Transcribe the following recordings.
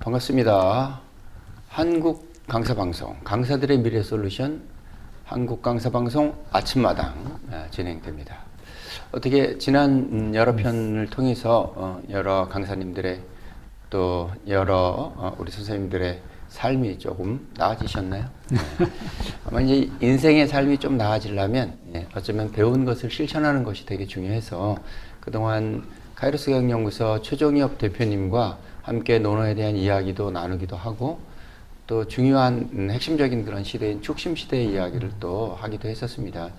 반갑습니다. 한국 강사 방송 강사들의 미래 솔루션 한국 강사 방송 아침마당 아, 진행됩니다. 어떻게 지난 음, 여러 편을 통해서 어, 여러 강사님들의 또 여러 어, 우리 선생님들의 삶이 조금 나아지셨나요? 네. 아마 이제 인생의 삶이 좀 나아지려면 예, 어쩌면 배운 것을 실천하는 것이 되게 중요해서 그동안 카이로스 경연구소 최종엽 대표님과 함께 논어에 대한 이야기도 나누기도 하고 또 중요한 음, 핵심적인 그런 시대인 축심 시대의 이야기를 또 하기도 했었습니다.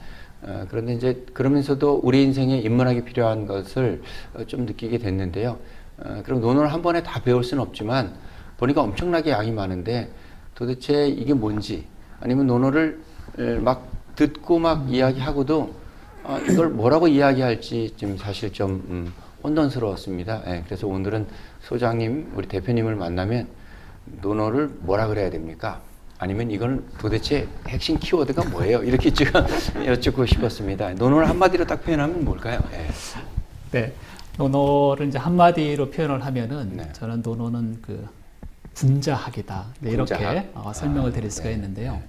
어, 그런데 이제 그러면서도 우리 인생에 인문학이 필요한 것을 어, 좀 느끼게 됐는데요. 어, 그럼 논어를 한 번에 다 배울 수는 없지만 보니까 엄청나게 양이 많은데 도대체 이게 뭔지 아니면 논어를 에, 막 듣고 막 이야기하고도 어, 이걸 뭐라고 이야기할지 지금 사실 좀 음, 혼돈스러웠습니다. 예, 그래서 오늘은 소장님, 우리 대표님을 만나면 논어를 뭐라 그래야 됩니까? 아니면 이건 도대체 핵심 키워드가 뭐예요? 이렇게 제가 여쭙고 싶었습니다. 논어를 한마디로 딱 표현하면 뭘까요? 예. 네. 논어를 이제 한마디로 표현을 하면은 네. 저는 논어는 그 분자학이다. 네, 이렇게 분자학. 어, 설명을 아, 드릴 수가 네, 있는데요.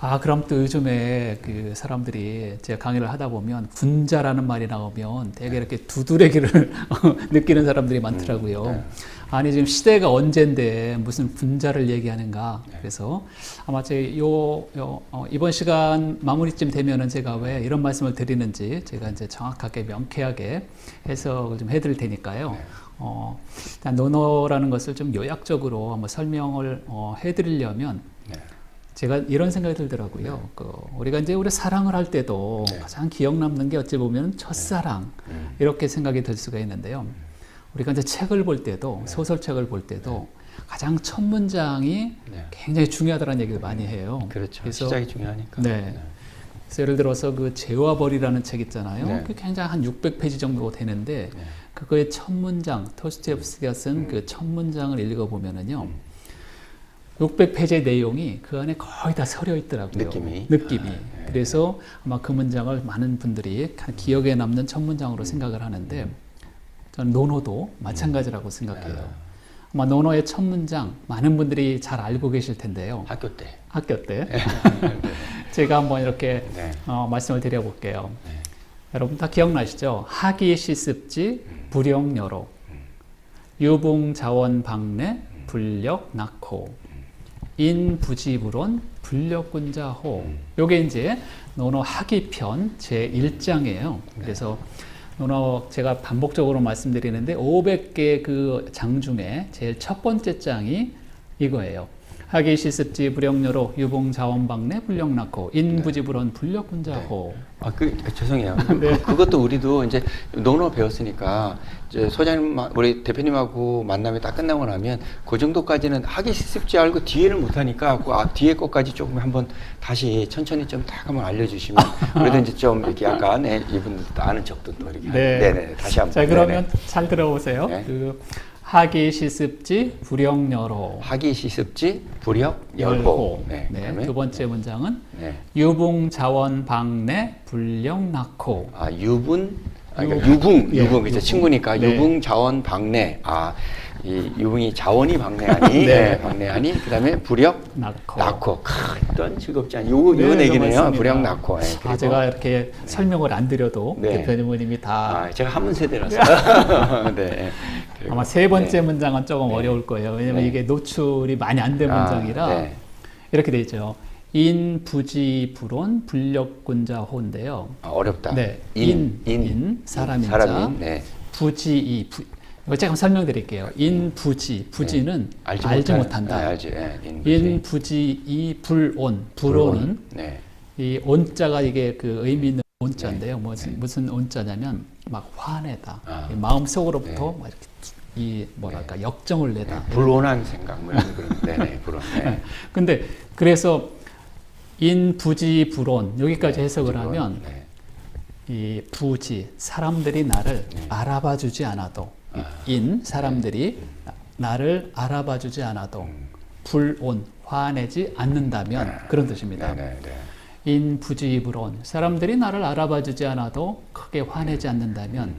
아, 그럼 또 요즘에 그 사람들이 제가 강의를 하다 보면 분자라는 말이 나오면 되게 이렇게 두드레기를 느끼는 사람들이 많더라고요. 네. 아니 지금 시대가 언젠데 무슨 분자를 얘기하는가? 그래서 아마 제 요 요, 어, 이번 시간 마무리쯤 되면은 제가 왜 이런 말씀을 드리는지 제가 이제 정확하게 명쾌하게 해석을 좀 해드릴 테니까요. 어, 일단 논어라는 것을 좀 요약적으로 한번 설명을 어, 해드리려면 네. 제가 이런 생각이 들더라고요. 그 우리가 이제 우리 사랑을 할 때도 네. 가장 기억 남는 게 어찌 보면 첫사랑 음. 이렇게 생각이 들 수가 있는데요. 우리가 이제 책을 볼 때도 소설책을 볼 때도 가장 첫 문장이 네. 굉장히 중요하다는 얘기를 많이 해요. 그렇죠. 그래서 시작이 중요하니까. 네. 그래서 예를 들어서 그 죄와 벌이라는 책 있잖아요. 네. 그 굉장히 한 600페이지 정도 되는데 네. 그거의 첫 문장 토스토옙스키가 쓴 그첫 문장을 읽어 보면은요. 600페이지의 내용이 그 안에 거의 다 서려 있더라고요. 느낌이. 느낌이. 아, 네. 그래서 아마 그 문장을 많은 분들이 기억에 남는 첫 문장으로 생각을 하는데 저는 논어도 마찬가지라고 생각해요. 아마 논어의 첫 문장 많은 분들이 잘 알고 계실 텐데요. 학교 때. 학교 때 제가 한번 이렇게 네. 어, 말씀을 드려볼게요. 네. 여러분 다 기억나시죠? 하기 시습지 불영여로 유봉자원 박내 불력 낙호 인부지불원 불력군자호 요게 이제 논어 하기편 제 1장이에요. 그래서 제가 반복적으로 말씀드리는데 500개 그 장 중에 제일 첫 번째 장이 이거예요. 하기 시습지 불영여로 유봉 자원박내 불력낙호 인부지불원 불력군자호 아, 그, 죄송해요. 그, 그것도 우리도 이제 논어 배웠으니까, 이제 소장님, 우리 대표님하고 만남이 딱 끝나고 나면 그 정도까지는 하기 쉽지 알고 뒤에는 못하니까 그 앞, 뒤에 것까지 조금 한번 다시 천천히 좀딱 한번 알려 주시면 그래도 이제 좀 이렇게 약간 예, 이분들도 아는 척도 또 이렇게. 네. 네네. 다시 한번. 자 그러면 네네. 잘 들어보세요. 네. 그 하기 시습지 불영여로 하기 시습지 불역 열호. 네. 네. 두 번째 문장은 네. 유붕자원 박내 불력낙호 아 유분 아, 그러니까 유- 유붕 예, 유붕 그죠 유붕. 친구니까 네. 유붕 자원 박내 아 이 유붕이 자원이 박내하니 네. 네. 박내하니 그다음에 불역 낙호. 크, 또한 즐겁지 않 요거 네, 요거 내기네요 고맙습니다. 불역 낳고 예, 아 제가 이렇게 설명을 안 드려도 네. 대표님이 다 아, 제가 한문 세대라서 네 아마 세 번째 네. 문장은 조금 네. 어려울 거예요. 왜냐면 네. 이게 노출이 많이 안된 아, 문장이라 네. 이렇게 돼 있죠. 인 부지불원 불력군자 호인데요. 아, 어렵다 네, 인, 인, 인, 인, 사람인 사람인 자. 네. 부지 이 부, 이거 제가 한번 설명드릴게요. 인 부지 부지는 알지, 못할- 못한다. 아, 알지 예, 인부지 인 부지 이 불온 불온은 네이 온자가 이게 그 의미 있는 온자인데요. 무슨 무슨 온자냐면 막 화내다. 아. 이 마음 속으로부터 네. 막 이렇게 이 뭐랄까 역정을 내다. 불온한 생각 뭐 이런 그런 네네 불온 네. 근데 그래서 인 부지 불온 여기까지 해석을 불온, 하면 네. 이 부지 사람들이 나를 알아봐 주지 않아도 아. 인 사람들이 나- 나를 알아봐 주지 않아도 불온 화내지 않는다면 그런 뜻입니다. 네, 네, 네. 인 부지 불온 사람들이 나를 알아봐 주지 않아도 크게 화내지 않는다면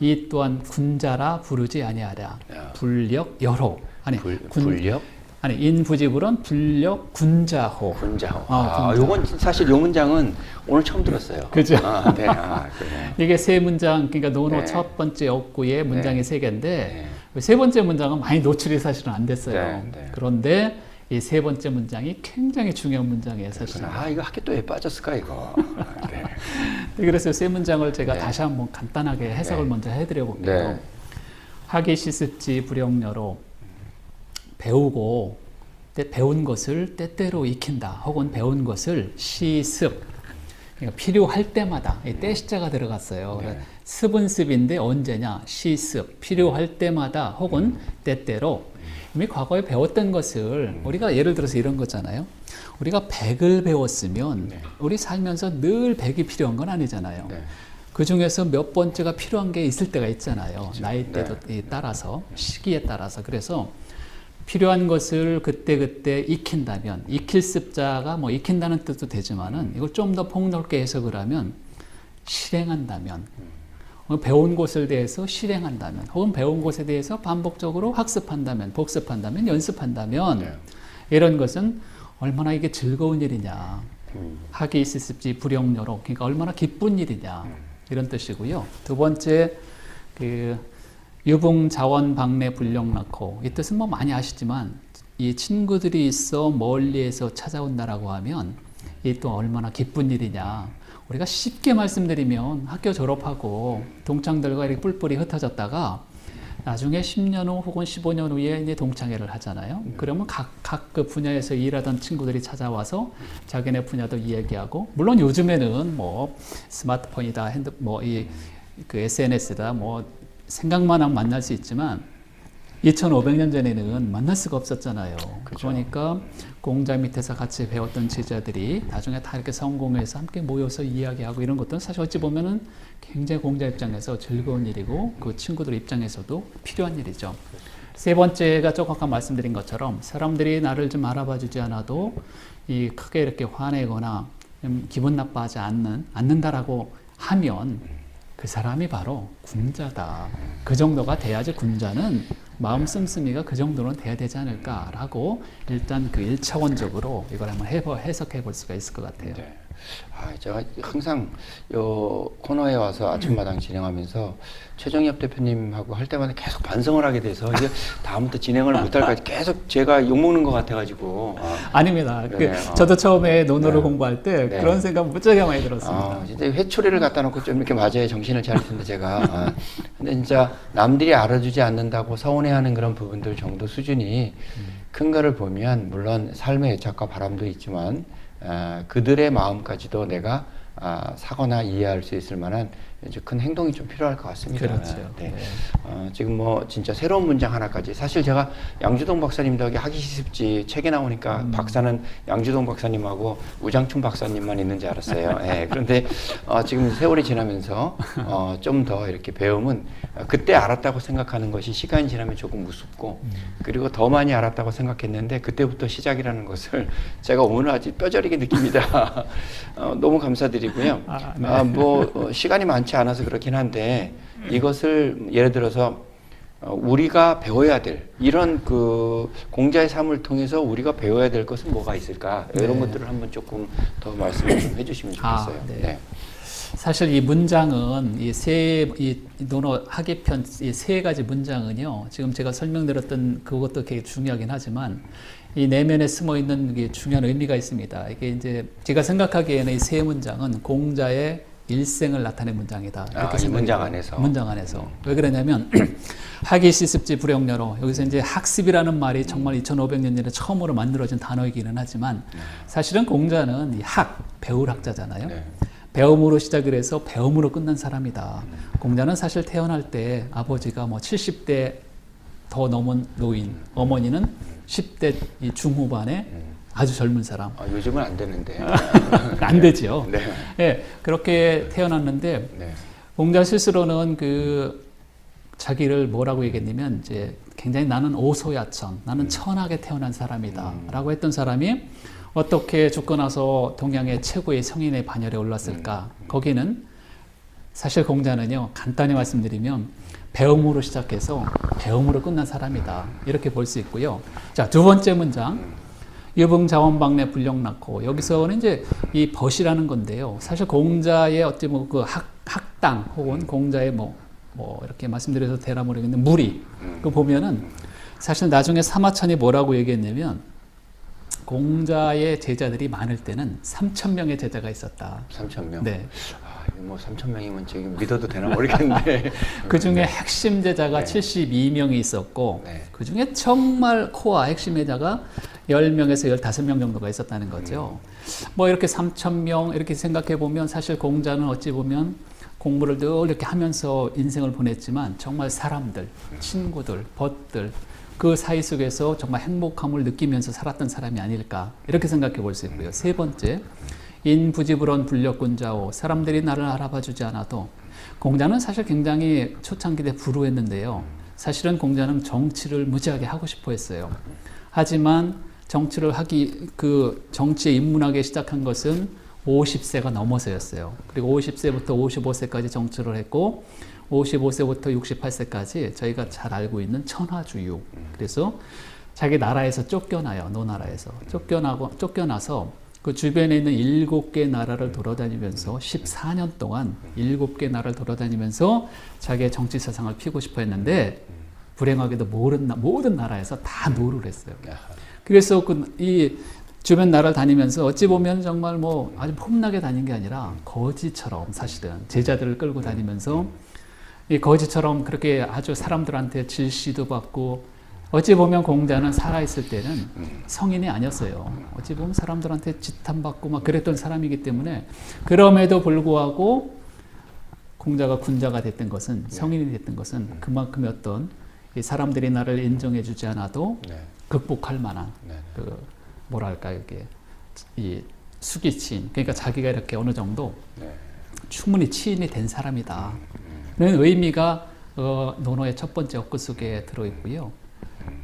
이 또한 군자라 부르지 아니하랴. 야. 불력 여호. 아니 불, 군 불력 아니 인부지불은 불력 군자호. 군자호. 아, 아. 요건 사실 요 문장은 오늘 처음 들었어요. 그죠? 아, 네. 아, 그래요. 이게 세 문장 그러니까 논어 네. 첫 번째 억구의 문장이 세 개인데 네. 세 번째 문장은 많이 노출이 사실은 안 됐어요. 네, 네. 그런데 이 세 번째 문장이 굉장히 중요한 문장이에요, 사실은. 아, 이거 왜 빠졌을까 이거. 네. 그래서 세 문장을 제가 네. 다시 한번 간단하게 해석을 네. 먼저 해드려 볼게요. 네. 하기 시습지 불영녀로 배우고 때 배운 것을 때때로 익힌다. 혹은 배운 것을 시습. 그러니까 필요할 때마다 이 때시자가 들어갔어요. 네. 그래서 습은 습인데 언제냐? 시습. 필요할 때마다 혹은 때때로 이미 과거에 배웠던 것을 우리가 예를 들어서 이런 거잖아요. 우리가 100을 배웠으면 네. 우리 살면서 늘 100이 필요한 건 아니잖아요. 네. 그 중에서 몇 번째가 필요한 게 있을 때가 있잖아요. 그렇죠. 나이대도 따라서 시기에 따라서 그래서 필요한 것을 그때 그때 익힌다면 익힐 습자가 뭐 익힌다는 뜻도 되지만은 이걸 좀 더 폭넓게 해석을 하면 실행한다면 어, 배운 것에 대해서 실행한다면 혹은 배운 것에 대해서 반복적으로 학습한다면 복습한다면 연습한다면 네. 이런 것은 얼마나 이게 즐거운 일이냐 음. 하기 있을지 불영여로 그러니까 얼마나 기쁜 일이냐 이런 뜻이고요. 두 번째 그 유붕 자원 방내 불령 낳고 이 뜻은 뭐 많이 아시지만 이 친구들이 있어 멀리에서 찾아온다라고 하면 이 또 얼마나 기쁜 일이냐. 우리가 쉽게 말씀드리면 학교 졸업하고 동창들과 이렇게 뿔뿔이 흩어졌다가 나중에 10년 후 혹은 15년 후에 이제 동창회를 하잖아요. 그러면 각 각 그 분야에서 일하던 친구들이 찾아와서 자기네 분야도 이야기하고 물론 요즘에는 뭐 스마트폰이다 핸드 뭐 이 그 SNS다 뭐 생각만 하면 만날 수 있지만 2,500년 전에는 만날 수가 없었잖아요. 그죠. 그러니까 공자 밑에서 같이 배웠던 제자들이 나중에 다 이렇게 성공해서 함께 모여서 이야기하고 이런 것들은 사실 어찌 보면은 굉장히 공자 입장에서 즐거운 일이고 그 친구들 입장에서도 필요한 일이죠. 세 번째가 조금 아까 말씀드린 것처럼 사람들이 나를 좀 알아봐 주지 않아도 이 크게 이렇게 화내거나 좀 기분 나빠하지 않는 않는다라고 하면 그 사람이 바로 군자다. 그 정도가 돼야지 군자는 마음 씀씀이가 그 정도는 돼야 되지 않을까라고 일단 그 1차원적으로 이걸 한번 해보, 해석해 볼 수가 있을 것 같아요. 네. 아, 제가 항상 요 코너에 와서 아침마당 진행하면서 최정엽 대표님하고 할 때마다 계속 반성을 하게 돼서 이제 다음부터 진행을 못할까 계속 제가 욕먹는 것 같아가지고 아, 아닙니다. 그 네, 어. 저도 처음에 논어를 네. 공부할 때 네. 그런 생각 무지하게 많이 들었습니다. 아, 진짜 회초리를 갖다 놓고 좀 이렇게 맞아야 정신을 차릴 텐데 제가. 아, 근데 진짜 남들이 알아주지 않는다고 서운해 하는 그런 부분들 정도 수준이 큰 거를 보면 물론 삶의 애착과 바람도 있지만 아, 그들의 마음까지도 내가 아, 사거나 이해할 수 있을 만한 아주 큰 행동이 좀 필요할 것 같습니다. 그렇죠. 네. 네. 어, 지금 뭐 진짜 새로운 문장 하나까지 사실 제가 양주동 박사님 덕에 하기 시습지 책에 나오니까 음. 박사는 양주동 박사님하고 우장춘 박사님만 있는 줄 알았어요. 예, 그런데 어, 지금 세월이 지나면서 어, 좀 더 이렇게 배움은 어, 그때 알았다고 생각하는 것이 시간이 지나면 조금 우습고 음. 그리고 더 많이 알았다고 생각했는데 그때부터 시작이라는 것을 제가 오늘 아주 뼈저리게 느낍니다. 어, 너무 감사드리고요. 아, 네. 아, 뭐 어, 시간이 많지 않아서 그렇긴 한데 이것을 예를 들어서 어, 우리가 배워야 될 이런 그 공자의 삶을 통해서 우리가 배워야 될 것은 뭐가 있을까 이런 네. 것들을 한번 조금 더 말씀을 좀 해주시면 아, 좋겠어요. 네. 네. 사실 이 문장은 이세이 논어 하기편 이 세 가지 문장은요. 지금 제가 설명드렸던 그것도 되게 중요하긴 하지만 이 내면에 숨어 있는 게 중요한 의미가 있습니다. 이게 이제 제가 생각하기에는 이 세 문장은 공자의 일생을 나타낸 문장이다. 아, 이 문장. 안에서? 문장 안에서. 왜 그러냐면 학이 시습지 불영녀로 여기서 이제 학습이라는 말이 정말 2,500년 전에 처음으로 만들어진 단어이기는 하지만 사실은 공자는 이 학, 배울 학자잖아요. 네. 배움으로 시작을 해서 배움으로 끝난 사람이다. 공자는 사실 태어날 때 아버지가 뭐 70대 더 넘은 노인, 어머니는 10대 이 중후반에 아주 젊은 사람. 아, 요즘은 안 되는데. 안 되지요. 네. 예, 그렇게 태어났는데 네. 공자 스스로는 그 자기를 뭐라고 얘기했냐면 이제 굉장히 나는 오소야천, 나는 천하게 태어난 사람이다라고 했던 사람이 어떻게 죽고 나서 동양의 최고의 성인의 반열에 올랐을까? 거기는 사실 공자는요, 간단히 말씀드리면 배움으로 시작해서 배움으로 끝난 사람이다. 이렇게 볼 수 있고요. 자, 두 번째 문장. 유붕 자원방내 불령 낳고 여기서는 이제 이 벗이라는 건데요. 사실 공자의 어찌 뭐그 학당 혹은 공자의 뭐, 뭐 이렇게 말씀드려서 되나 모르겠는데 무리 그 보면은 사실 나중에 사마천이 뭐라고 얘기했냐면 공자의 제자들이 많을 때는 3천 명의 제자가 있었다. 3천 명. 네. 뭐 3천 명이면 지금 믿어도 되나 모르겠는데. 그 중에 핵심 제자가 네. 72명이 있었고 네. 그 중에 정말 코어 핵심 제자가 10명에서 15명 정도가 있었다는 거죠. 뭐 이렇게 3,000명 이렇게 생각해 보면 사실 공자는 어찌 보면 공부를 늘 이렇게 하면서 인생을 보냈지만 정말 사람들, 친구들, 벗들 그 사이 속에서 정말 행복함을 느끼면서 살았던 사람이 아닐까 이렇게 생각해 볼 수 있고요. 세 번째, 인부지불언 불력군자오 사람들이 나를 알아봐 주지 않아도 공자는 사실 굉장히 초창기 때 불우했는데요. 사실은 공자는 정치를 무지하게 하고 싶어 했어요. 하지만 정치를 하기 그 정치에 입문하기 시작한 것은 50세가 넘어서였어요. 그리고 50세부터 55세까지 정치를 했고 55세부터 68세까지 저희가 잘 알고 있는 천하주유. 그래서 자기 나라에서 쫓겨나요. 노나라에서 쫓겨나고 쫓겨나서 그 주변에 있는 일곱 개 나라를 돌아다니면서 14년 동안 일곱 개 나라를 돌아다니면서 자기의 정치 세상을 피고 싶어 했는데 불행하게도 모든, 나- 모든 나라에서 다 노를 했어요. 그래서 그 이 주변 나라를 다니면서 어찌 보면 정말 뭐 아주 폼나게 다닌 게 아니라 거지처럼 사실은 제자들을 끌고 다니면서 이 거지처럼 그렇게 아주 사람들한테 질시도 받고 어찌 보면 공자는 살아있을 때는 성인이 아니었어요. 어찌 보면 사람들한테 지탄받고 막 그랬던 사람이기 때문에 그럼에도 불구하고 공자가 군자가 됐던 것은 성인이 됐던 것은 그만큼의 어떤 이 사람들이 나를 인정해주지 않아도 네. 극복할 만한 네. 그 뭐랄까 이게 이 수기치인 그러니까 자기가 이렇게 어느 정도 네. 충분히 치인이 된 사람이다는 의미가 어, 논어의 첫 번째 엇구 속에 들어 있고요.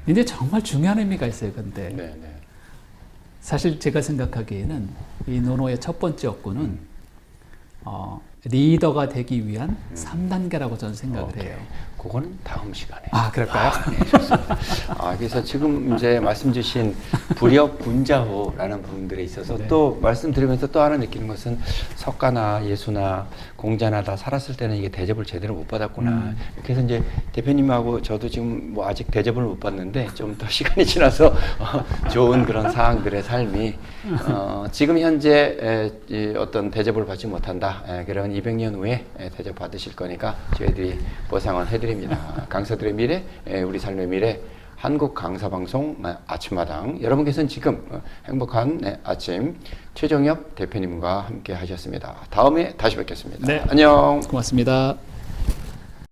근데 정말 중요한 의미가 있어요. 근데 네. 네. 사실 제가 생각하기에는 이 논어의 첫 번째 엇구는 어, 리더가 되기 위한 3단계라고 저는 생각을 오케이. 해요. 그거는 다음 시간에. 아 그럴까요? 아, 그래서 지금 이제 말씀 주신 불역 군자호라는 부분들에 있어서 네. 또 말씀드리면서 또 하나 느끼는 것은 석가나 예수나 공자나 다 살았을 때는 이게 대접을 제대로 못 받았구나. 음. 그래서 이제 대표님하고 저도 지금 뭐 아직 대접을 못 받는데 좀 더 시간이 지나서 어, 좋은 그런 사항들의 삶이 어, 지금 현재 에, 이 어떤 대접을 받지 못한다. 에, 그런 200년 후에 에, 대접 받으실 거니까 저희들이 보상을 해드립니다. 강사들의 미래, 에, 우리 삶의 미래. 한국 강사 방송 어, 아침마당 여러분께서는 지금 어, 행복한 네, 아침 최정엽 대표님과 함께 하셨습니다. 다음에 다시 뵙겠습니다. 네. 안녕. 고맙습니다.